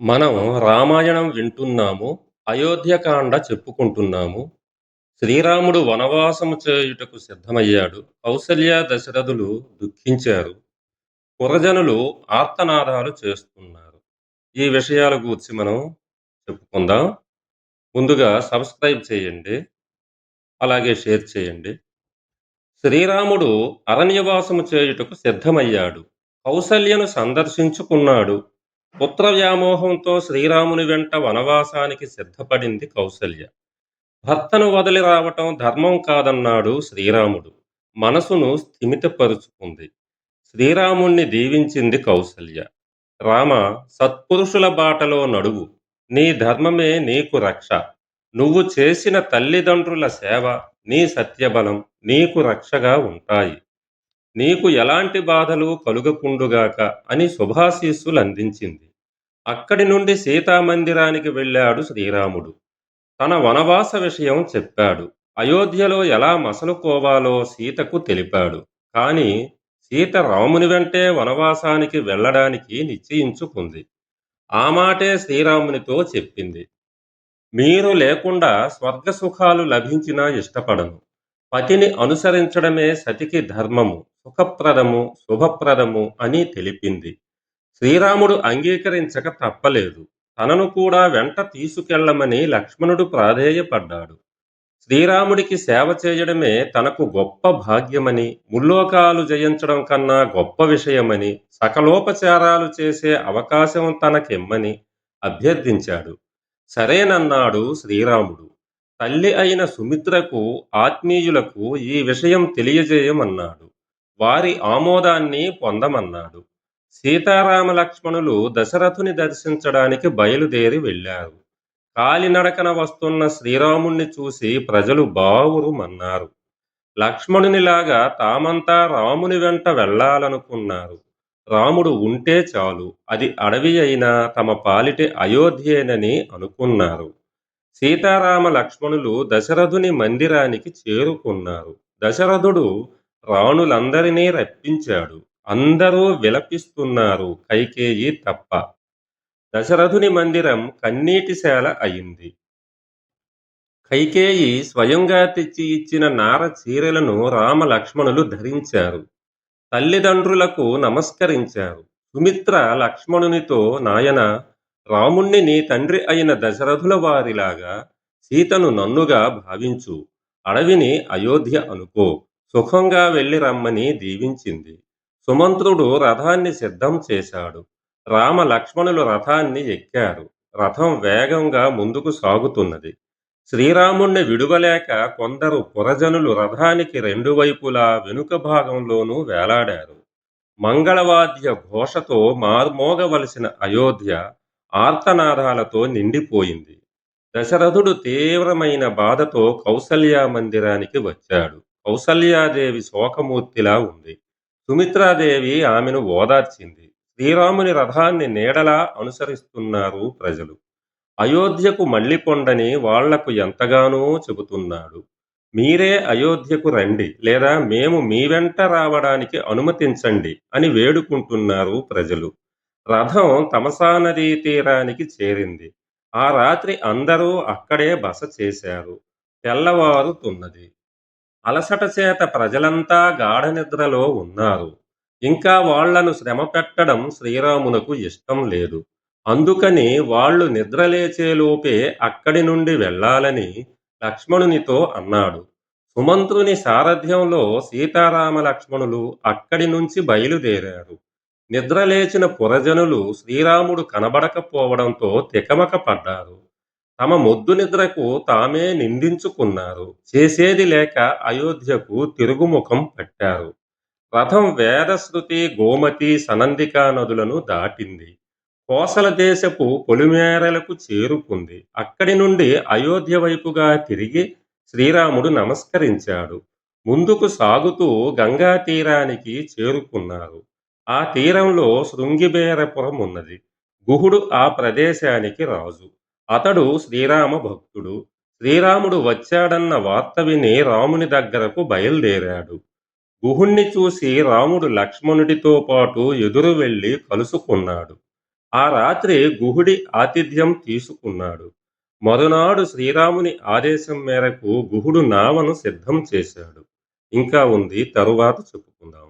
మనం రామాయణం వింటున్నాము. అయోధ్యకాండ చెప్పుకుంటున్నాము. శ్రీరాముడు వనవాసము చేయుటకు సిద్ధమయ్యాడు. కౌసల్య, దశరథులు దుఃఖించారు. పురజనులు ఆర్తనాదాలు చేస్తున్నారు. ఈ విషయాల గూర్చి మనం చెప్పుకుందాం. ముందుగా సబ్స్క్రైబ్ చేయండి. అలాగే షేర్ చేయండి. శ్రీరాముడు అరణ్యవాసము చేయుటకు సిద్ధమయ్యాడు. కౌసల్యను సందర్శించుకున్నాడు. పుత్ర వ్యామోహంతో శ్రీరాముని వెంట వనవాసానికి సిద్ధపడింది కౌసల్య. భర్తను వదిలి రావటం ధర్మం కాదన్నాడు శ్రీరాముడు. మనసును స్థిమితపరుచుకుంది. శ్రీరాముణ్ణి దీవించింది కౌసల్య. రామ సత్పురుషుల బాటలో నడువు. నీ ధర్మమే నీకు రక్ష. నువ్వు చేసిన తల్లిదండ్రుల సేవ, నీ సత్యబలం నీకు రక్షగా ఉంటాయి. నీకు ఎలాంటి బాధలు కలుగకుండుగాక అని శుభాశీస్సులందించింది. అక్కడి నుండి సీతామందిరానికి వెళ్ళాడు శ్రీరాముడు. తన వనవాస విషయం చెప్పాడు. అయోధ్యలో ఎలా మసలుకోవాలో సీతకు తెలిపాడు. కాని సీత రాముని వెంటే వనవాసానికి వెళ్ళడానికి నిశ్చయించుకుంది. ఆ మాటే శ్రీరామునితో చెప్పింది. మీరు లేకుండా స్వర్గ సుఖాలు లభించినా ఇష్టపడను. పతిని అనుసరించడమే సతికి ధర్మము, సుఖప్రదము, శుభప్రదము అని తెలిపింది. శ్రీరాముడు అంగీకరించక తప్పలేదు. తనను కూడా వెంట తీసుకెళ్ళమని లక్ష్మణుడు ప్రాధేయపడ్డాడు. శ్రీరాముడికి సేవ చేయడమే తనకు గొప్ప భాగ్యమని, ముల్లోకాలు జయించడం కన్నా గొప్ప విషయమని, సకలోపచారాలు చేసే అవకాశం తనకిమ్మని అభ్యర్థించాడు. సరేనన్నాడు శ్రీరాముడు. తల్లి అయిన సుమిత్రకు, ఆత్మీయులకు ఈ విషయం తెలియజేయమన్నాడు. వారి ఆమోదాన్ని పొందమన్నాడు. సీతారామ లక్ష్మణులు దశరథుని దర్శించడానికి బయలుదేరి వెళ్ళారు. కాలినడకన వస్తున్న శ్రీరాముణ్ణి చూసి ప్రజలు బావురుమన్నారు. లక్ష్మణునిలాగా తామంతా రాముని వెంట వెళ్ళాలనుకున్నారు. రాముడు ఉంటే చాలు, అది అడవి అయినా తమ పాలిటి అయోధ్యేనని అనుకున్నారు. సీతారామ లక్ష్మణులు దశరథుని మందిరానికి చేరుకున్నారు. దశరథుడు రాణులందరినీ రప్పించాడు. అందరూ విలపిస్తున్నారు కైకేయి తప్ప. దశరథుని మందిరం కన్నీటిశాల అయింది. కైకేయి స్వయంగా తెచ్చి ఇచ్చిన నార చీరెలను రామ లక్ష్మణులు ధరించారు. తల్లిదండ్రులకు నమస్కరించారు. సుమిత్ర లక్ష్మణునితో నాయన రాముణ్ణి నీ తండ్రి అయిన దశరథుల వారిలాగా సీతను నన్నుగా భావించు. అడవిని అయోధ్య అనుకో. సుఖంగా వెళ్ళి రమ్మని దీవించింది. సుమంత్రుడు రథాన్ని సిద్ధం చేశాడు. రామ లక్ష్మణులు రథాన్ని ఎక్కారు. రథం వేగంగా ముందుకు సాగుతున్నది. శ్రీరాముణ్ణి విడువలేక కొందరు పురజనులు రథానికి రెండు వైపులా వెనుక భాగంలోనూ వేలాడారు. మంగళవాద్య ఘోషతో మార్మోగవలసిన అయోధ్య ఆర్తనాదాలతో నిండిపోయింది. దశరథుడు తీవ్రమైన బాధతో కౌసల్యా మందిరానికి వచ్చాడు. కౌసల్యాదేవి శోకమూర్తిలా ఉంది. సుమిత్రాదేవి ఆమెను ఓదార్చింది. శ్రీరాముని రథాన్ని నీడలా అనుసరిస్తున్నారు ప్రజలు. అయోధ్యకు మళ్ళీ పొండని వాళ్ళకు ఎంతగానో చెబుతున్నాడు. మీరే అయోధ్యకు రండి లేదా మేము మీ వెంట రావడానికి అనుమతించండి అని వేడుకుంటున్నారు ప్రజలు. రథం తమసా నదీ తీరానికి చేరింది. ఆ రాత్రి అందరూ అక్కడే బస చేశారు. తెల్లవారుతున్నది. అలసట చేత ప్రజలంతా గాఢ నిద్రలో ఉన్నారు. ఇంకా వాళ్ళను శ్రమ పెట్టడం శ్రీరామునకు ఇష్టం లేదు. అందుకని వాళ్ళు నిద్రలేచేలోపే అక్కడి నుండి వెళ్ళాలని లక్ష్మణునితో అన్నాడు. సుమంత్రుని సారథ్యంలో సీతారామ లక్ష్మణులు అక్కడి నుంచి బయలుదేరారు. నిద్రలేచిన పురజనులు శ్రీరాముడు కనబడకపోవడంతో తికమక పడ్డారు. తమ మొద్దు నిద్రకు తామే నిందించుకున్నారు. చేసేది లేక అయోధ్యకు తిరుగుముఖం పట్టారు. రథం వేదశృతి, గోమతి, సనందికా నదులను దాటింది. కోసల దేశపు పొలిమేరలకు చేరుకుంది. అక్కడి నుండి అయోధ్య వైపుగా తిరిగి శ్రీరాముడు నమస్కరించాడు. ముందుకు సాగుతూ గంగా తీరానికి చేరుకున్నారు. ఆ తీరంలో శృంగిబేరపురం ఉన్నది. గుహుడు ఆ ప్రదేశానికి రాజు. అతడు శ్రీరామ భక్తుడు. శ్రీరాముడు వచ్చాడన్న వార్త విని రాముని దగ్గరకు బయలుదేరాడు గుహుణ్ణి చూసి రాముడు లక్ష్మణుడితో పాటు ఎదురు వెళ్ళి కలుసుకున్నాడు. ఆ రాత్రి గుహుడి ఆతిథ్యం తీసుకున్నాడు. మరునాడు శ్రీరాముని ఆదేశం మేరకు గుహుడు నావను సిద్ధం చేశాడు. ఇంకా ఉంది తరువాత చెప్పుకుందాం.